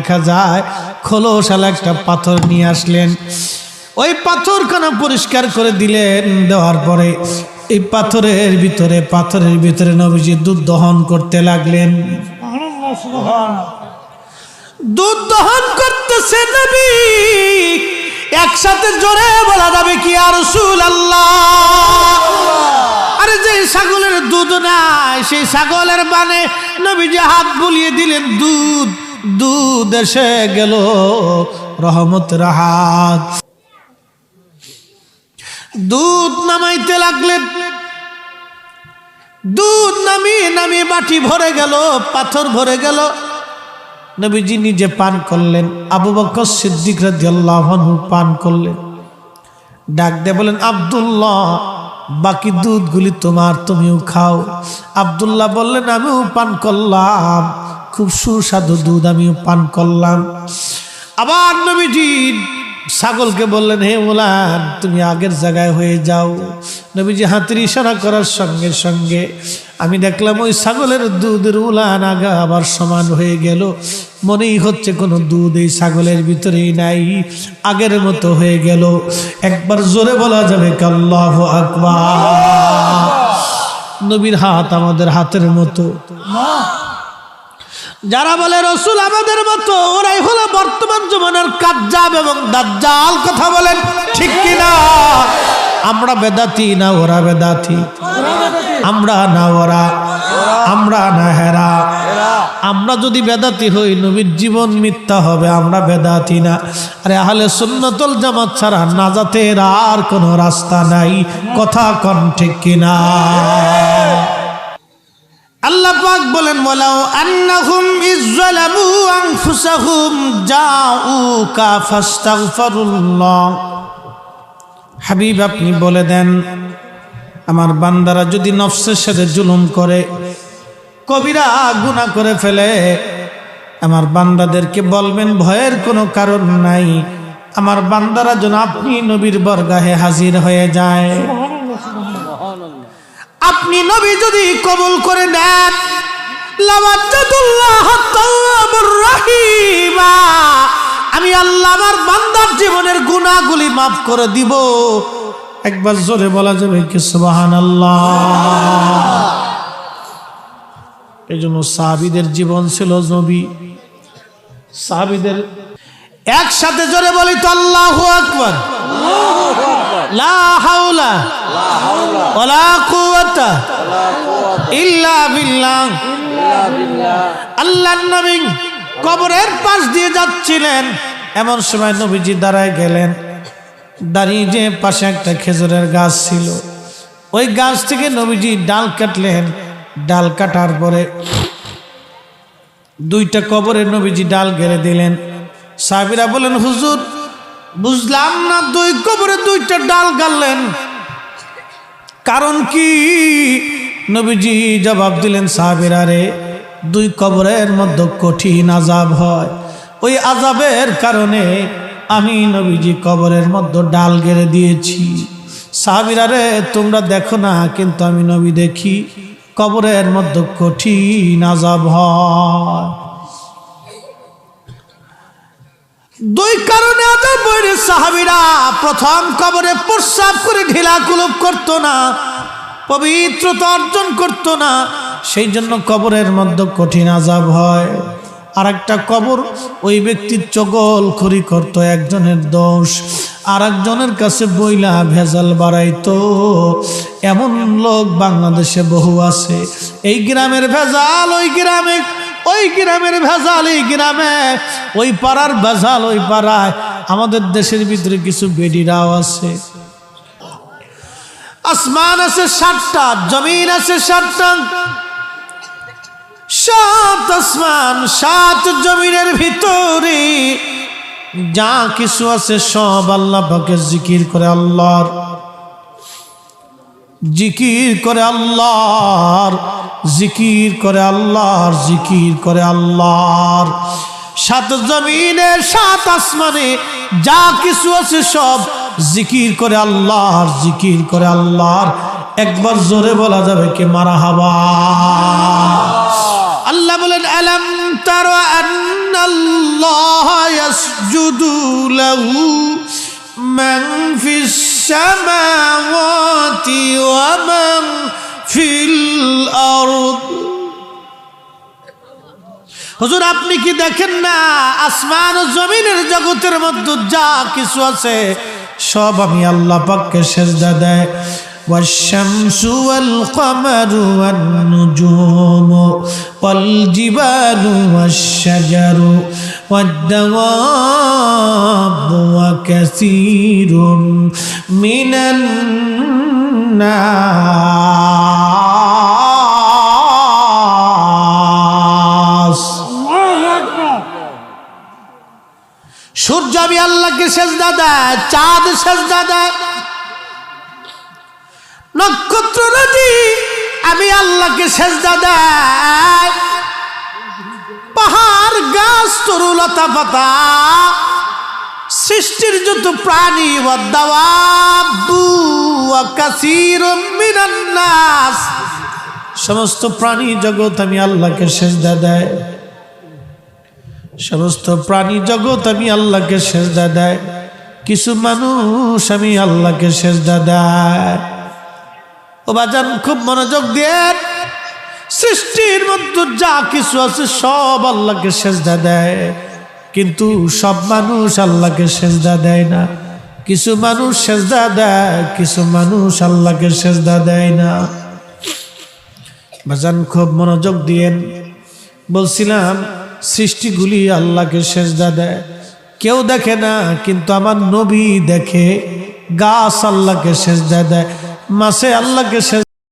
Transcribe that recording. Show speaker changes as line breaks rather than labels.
দেখা যায় একটা পাথর নিয়ে আসলেন। ওই পাথরখানা পরিষ্কার করে দিলেন। দেওয়ার পরে এই পাথরের ভিতরে পাথরের ভিতরে নবীজি দুধ দহন করতে লাগলেন। দুধ দহন করতেছে একসাথে জোরে বলা যাবে কি আর আরে যে ছাগলের দুধ নাই, সেই ছাগলের মানে নবীজি হাত বুলিয়ে দিলেন দুধ। দুধ এসে গেল রহমতের হাত দুধ নামাইতে লাগলেন দুধ নামিয়ে নামিয়ে বাটি ভরে গেল, পাথর ভরে গেল। নবীজি নিজে পান করলেন, আবু বকর সিদ্দিক রাদিয়াল্লাহু আনহু পান করলেন। ডাক দিয়ে বলেন, আব্দুল্লাহ, বাকি দুধগুলি তোমার, তুমিও খাও। আব্দুল্লাহ বললেন, আমিও পান করলাম। খুব সুস্বাদু দুধ আমিও পান করলাম। আবার নবীজি ছাগলকে বললেন, হে মোলান, তুমি আগের জায়গায় হয়ে যাও। নবীজি হাতের ইশারা করার সঙ্গে সঙ্গে আমি দেখলাম, ওই ছাগলের দুধের উলান আগা আবার সমান হয়ে গেল। মনেই হচ্ছে কোনো দুধ এই ছাগলের ভিতরেই নাই। আগের মতো হয়ে গেল। একবার জোরে বলা যাবে কাল্লাহ আকবার? নবীর হাত আমাদের হাতের মতো। যারা বলে রসুল আমাদের মতো, ওরাই হলো বর্তমান জমানার কাজ্জাব এবং দাজ্জাল। কথা বলেন, ঠিক কিনা? আমরা বেদাতি না, ওরা বেদাতি। আমরা না ওরা, আমরা না হেরা। আমরা যদি বেদাতি হই, নবীর জীবন মিথ্যা হবে, আমরা বেদাতি না। আরে আহলে সুন্নতল জামাত ছাড়া নাজাতের আর কোনো রাস্তা নাই। কথা কন ঠিক কিনা? আল্লাহ পাক বলেন বলাও আন্নাহুম ইজ্জালামু আনফুসাহুম জাউকা ফাস্তাগফিরুল্লাহ। হাবিব, আপনি বলে দেন, আমার বান্দারা যদি নফসের সাথে জুলুম করে, কবিরা গুনাহ করে ফেলে, আমার বান্দাদেরকে বলবেন, ভয়ের কোনো কারণ নাই। আমার বান্দারা যেন আপনি নবীর বরগাহে হাজির হয়ে যায়। আপনি নবী যদি কবুল করে নেন আমি আল্লাহ আমার বান্দার জীবনের গুনাহগুলি মাফ করে দিব। একবার জোরে বলা যাবে কি সুবহানাল্লাহ। এই জন্য সাহাবিদের জীবন ছিল নবী। সাহাবিদের একসাথে জোরে বলি তো আল্লাহু আকবর। লা হাওলা আল্লাহর নবী কবরের পাশ দিয়ে যাচ্ছিলেন। এমন সময় নবীজি দাঁড়ায় গেলেন। দাঁড়িয়ে যে পাশে একটা খেজুরের গাছ ছিল। ওই গাছ থেকে নবীজি ডাল কাটলেন। ডাল কাটার পরে দুইটা কবরে নবীজি ডাল গেড়ে দিলেন। সাহাবিরা বলেন হুজুর, বুঝলাম না, দুই কবরে দুইটা ডাল গাললেন কারণ কি? নবীজি জবাব দিলেন, সাহাবিরা রে, দুই কবরের মধ্যে কঠিন আজাব হয়। ওই আজাবের কারণে আমি নবীজি কবরের মধ্যে ডাল গেড়ে দিয়েছি। সাহাবিরা রে, তোমরা দেখো না, কিন্তু আমি নবী দেখি, কবরের মধ্যে কঠিন আজাব হয়। দুই কারণে আজাব বইরে সাহাবিরা প্রথম কবরে প্রস্রাব করে ঢিলা কুলুপ করতো না, পবিত্রতা অর্জন করতো না, সেই জন্য কবরের মধ্যে কঠিন আজাব হয়। আর একটা কবর ওই ব্যক্তির চগল খড়ি করত, একজনের দোষ আর একজনের কাছে বইলা ভেজাল বাড়াইতো। এমন লোক বাংলাদেশে বহু আছে, এই গ্রামের ভেজাল ওই গ্রামে ওই গ্রামের ভেজাল, এই গ্রামে, ওই পাড়ার ভেজাল, ওই পাড়ায় আমাদের দেশের ভিতরে কিছু বেডিরাও আছে। আসমান আছে সাতটা, জমিন আছে সাতটা। সাত আসমান, সাত জমিনের ভিতরে যা কিছু আছে সব আল্লাহ জিকির করে আল্লাহর। জিকির করে আল্লাহর, জিকির করে আল্লাহর, জিকির করে আল্লাহর। সাত জমিনে, সাত আসমানে যা কিছু আছে সব জিকির করে আল্লাহর, জিকির করে আল্লাহর। একবার জোরে বলা যাবে কে মারা হাবা আল্লাহ বলেন, আলম তার আন্নাল্লাহ السماوات ومن في الأرض হুজুর আপনি কি দেখেন না আসমান ও জমিনের জগতের মধ্যে যা কিছু আছে সব আমি আল্লাহ পাককে সেজদা দেয় والشمس والقمر والنجوم والجبال والشجر والدواب وكثير من الناس সূর্য আমি আল্লাহকে সেজদা দেয় চাঁদ সেজদা দেয় নক্ষত্র নদী, আমি আল্লাহকে সেজদা দেয় পাহাড়, গাছ তরুলতা পাতা। সৃষ্টির যত প্রাণী নাস। সমস্ত প্রাণী জগৎ আমি আল্লাহকে সেজদা দেয় সমস্ত প্রাণী জগৎ আমি আল্লাহকে সেজদা দেয় কিছু মানুষ আমি আল্লাহকে সেজদা দেয় বাজান খুব মনোযোগ দিয়ে সৃষ্টির মধ্যে যা কিছু আছে সব আল্লাহকে সেজদা দেয়। কিন্তু সব মানুষ আল্লাহকে সেজদা দেয় না। কিছু মানুষ সেজদা দেয়, কিছু মানুষ আল্লাহকে সেজদা দেয় না। বাজান খুব মনোযোগ দিয়েন। বলছিলাম, সৃষ্টিগুলি আল্লাহকে সেজদা দেয়। কেউ দেখে না, কিন্তু আমার নবী দেখে গাছ আল্লাহকে সেজদা দেয়। মাসে আল্লাহকে